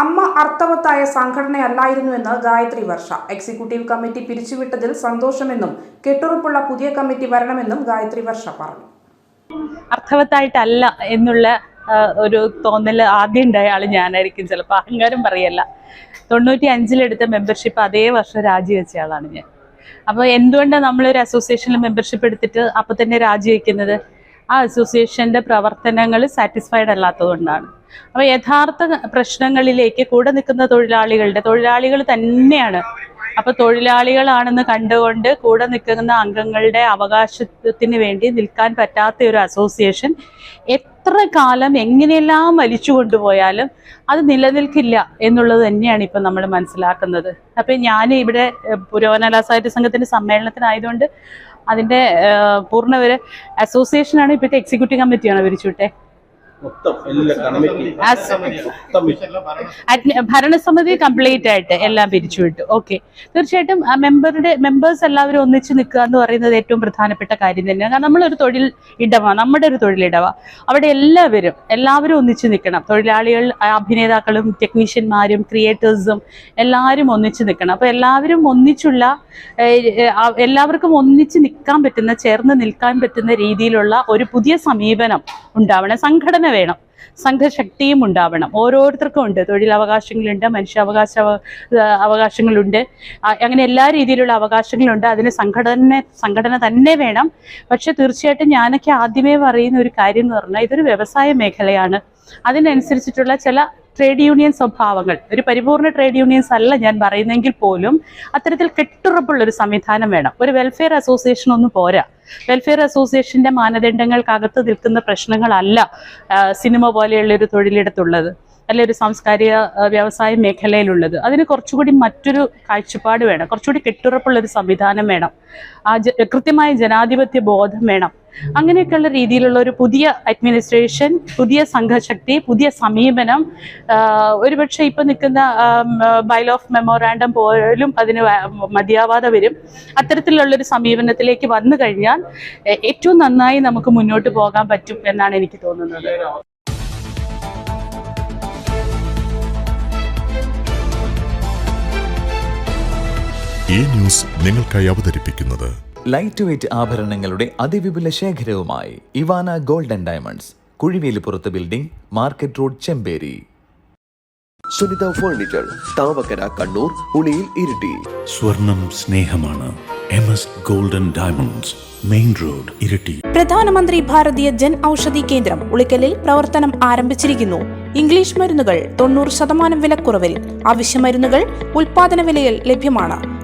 അമ്മ അർത്ഥവത്തായ സംഘടനയല്ലായിരുന്നുവെന്ന് ഗായത്രി വർഷ. എക്സിക്യൂട്ടീവ് കമ്മിറ്റി പിരിച്ചുവിട്ടതിൽ സന്തോഷമെന്നും കെട്ടുറപ്പുള്ള പുതിയ കമ്മിറ്റി വരണമെന്നും ഗായത്രി വർഷ പറഞ്ഞു. അർത്ഥവത്തായിട്ടല്ല എന്നുള്ള ഒരു തോന്നൽ ആദ്യം ഉണ്ടായ ആൾ ഞാനായിരിക്കും. ചിലപ്പോൾ അഹങ്കാരം പറയല്ല. തൊണ്ണൂറ്റി അഞ്ചിലെടുത്ത മെമ്പർഷിപ്പ് അതേ വർഷം രാജിവെച്ച ആളാണ് ഞാൻ. അപ്പോൾ എന്തുകൊണ്ടാണ് നമ്മളൊരു അസോസിയേഷനിൽ മെമ്പർഷിപ്പ് എടുത്തിട്ട് അപ്പം തന്നെ രാജിവെക്കുന്നത്? ആ അസോസിയേഷന്റെ പ്രവർത്തനങ്ങൾ സാറ്റിസ്ഫൈഡ് അല്ലാത്തതുകൊണ്ടാണ്. അപ്പോൾ യഥാർത്ഥ പ്രശ്നങ്ങളിലേക്ക് കൂടെ നിൽക്കുന്ന തൊഴിലാളികളുടെ തൊഴിലാളികൾ തന്നെയാണ് അപ്പൊ തൊഴിലാളികളാണെന്ന് കണ്ടുകൊണ്ട് കൂടെ നിൽക്കുന്ന അംഗങ്ങളുടെ അവകാശത്തിന് വേണ്ടി നിൽക്കാൻ പറ്റാത്ത ഒരു അസോസിയേഷൻ എത്ര കാലം എങ്ങനെയെല്ലാം വലിച്ചു കൊണ്ടുപോയാലും അത് നിലനിൽക്കില്ല എന്നുള്ളത് തന്നെയാണ് ഇപ്പം നമ്മൾ മനസ്സിലാക്കുന്നത്. അപ്പം ഞാൻ ഇവിടെ പുരോഗമനകലാ പുരോഗമന സാഹിത്യ സംഘത്തിന്റെ സമ്മേളനത്തിനായതുകൊണ്ട് അതിന്റെ പൂർണ ഒരു അസോസിയേഷനാണ് ഇപ്പോഴത്തെ എക്സിക്യൂട്ടീവ് കമ്മിറ്റിയാണ് പിരിച്ചുവിട്ടെ ഭരണസമിതി കംപ്ലീറ്റ് ആയിട്ട് എല്ലാം പിരിച്ചുവിട്ടു ഓക്കെ തീർച്ചയായിട്ടും ആ മെമ്പറുടെ മെമ്പേഴ്സ് എല്ലാവരും ഒന്നിച്ച് നിൽക്കുക എന്ന് പറയുന്നത് ഏറ്റവും പ്രധാനപ്പെട്ട കാര്യം തന്നെയാണ്. കാരണം നമ്മളൊരു തൊഴിൽ ഇടവ നമ്മുടെ ഒരു തൊഴിലിടവ അവിടെ എല്ലാവരും എല്ലാവരും ഒന്നിച്ച് നിൽക്കണം. തൊഴിലാളികൾ അഭിനേതാക്കളും ടെക്നീഷ്യന്മാരും ക്രിയേറ്റേഴ്സും എല്ലാവരും ഒന്നിച്ച് നിൽക്കണം. അപ്പോൾ എല്ലാവരും ഒന്നിച്ചുള്ള എല്ലാവർക്കും ഒന്നിച്ച് നിൽക്കാൻ പറ്റുന്ന ചേർന്ന് നിൽക്കാൻ പറ്റുന്ന രീതിയിലുള്ള ഒരു പുതിയ സമീപനം ഉണ്ടാവണം. സംഘടന വേണം. സംഘശക്തിയും ഉണ്ടാവണം. ഓരോരുത്തർക്കും ഉണ്ട്. തൊഴിലവകാശങ്ങളുണ്ട് മനുഷ്യാവകാശ അവ- അവകാശങ്ങളുണ്ട്. അങ്ങനെ എല്ലാ രീതിയിലുള്ള അവകാശങ്ങളുണ്ട്. അതിന് സംഘടന സംഘടന തന്നെ വേണം. പക്ഷെ തീർച്ചയായിട്ടും ഞാനൊക്കെ ആദ്യമേ പറയുന്ന ഒരു കാര്യം എന്ന് പറഞ്ഞാൽ ഇതൊരു വ്യവസായ മേഖലയാണ്. അതിനനുസരിച്ചിട്ടുള്ള ചില ട്രേഡ് യൂണിയൻ സ്വഭാവങ്ങൾ. ഒരു പരിപൂർണ ട്രേഡ് യൂണിയൻസ് അല്ല ഞാൻ പറയുന്നെങ്കിൽ പോലും അത്തരത്തിൽ കെട്ടുറപ്പുള്ള ഒരു സംവിധാനം വേണം. ഒരു വെൽഫെയർ അസോസിയേഷൻ ഒന്നും പോരാ. വെൽഫെയർ അസോസിയേഷന്റെ മാനദണ്ഡങ്ങൾക്കകത്ത് നിൽക്കുന്ന പ്രശ്നങ്ങളല്ല സിനിമ പോലെയുള്ള ഒരു തൊഴിലിടത്തുള്ളത്. അല്ലെ ഒരു സാംസ്കാരിക വ്യവസായ മേഖലയിലുള്ളത്. അതിന് കുറച്ചുകൂടി മറ്റൊരു കാഴ്ചപ്പാട് വേണം. കുറച്ചുകൂടി കെട്ടുറപ്പുള്ള ഒരു സംവിധാനം വേണം. ആ കൃത്യമായ ജനാധിപത്യ ബോധം വേണം. അങ്ങനെയൊക്കെയുള്ള രീതിയിലുള്ള ഒരു പുതിയ അഡ്മിനിസ്ട്രേഷൻ പുതിയ സംഘശക്തി പുതിയ സമീപനം ഒരുപക്ഷെ ഇപ്പൊ നിൽക്കുന്ന ബൈൽ ഓഫ് മെമ്മോറാണ്ടം പോലും അതിന് മതിയാവാതെ വരും. അത്തരത്തിലുള്ള ഒരു സമീപനത്തിലേക്ക് വന്നു കഴിഞ്ഞാൽ ഏറ്റവും നന്നായി നമുക്ക് മുന്നോട്ട് പോകാൻ പറ്റും എന്നാണ് എനിക്ക് തോന്നുന്നത്. ഈ ന്യൂസ് നിങ്ങൾക്കായി അവതരിപ്പിക്കുന്നത് ലൈറ്റ് വെയ്റ്റ് ആഭരണങ്ങളുടെ അതിവിപുല ശേഖരവുമായി Ivana golden diamonds കുഴിവേലിപ്പുറത്ത് building market road Chemperi. Sunitha furniture Thavakkara Kannur Uliyil Iritty. സ്വർണം സ്നേഹമാണ് M S golden diamonds main road Iritty. പ്രധാനമന്ത്രി ഭാരതീയ ജൻ ഔഷധി കേന്ദ്രം ഉളിക്കലിൽ പ്രവർത്തനം ആരംഭിച്ചിരിക്കുന്നു. ഇംഗ്ലീഷ് മരുന്നുകൾ തൊണ്ണൂറ് ശതമാനം വിലക്കുറവിൽ. ആവശ്യ മരുന്നുകൾ ഉൽപാദന വിലയിൽ ലഭ്യമാണ്.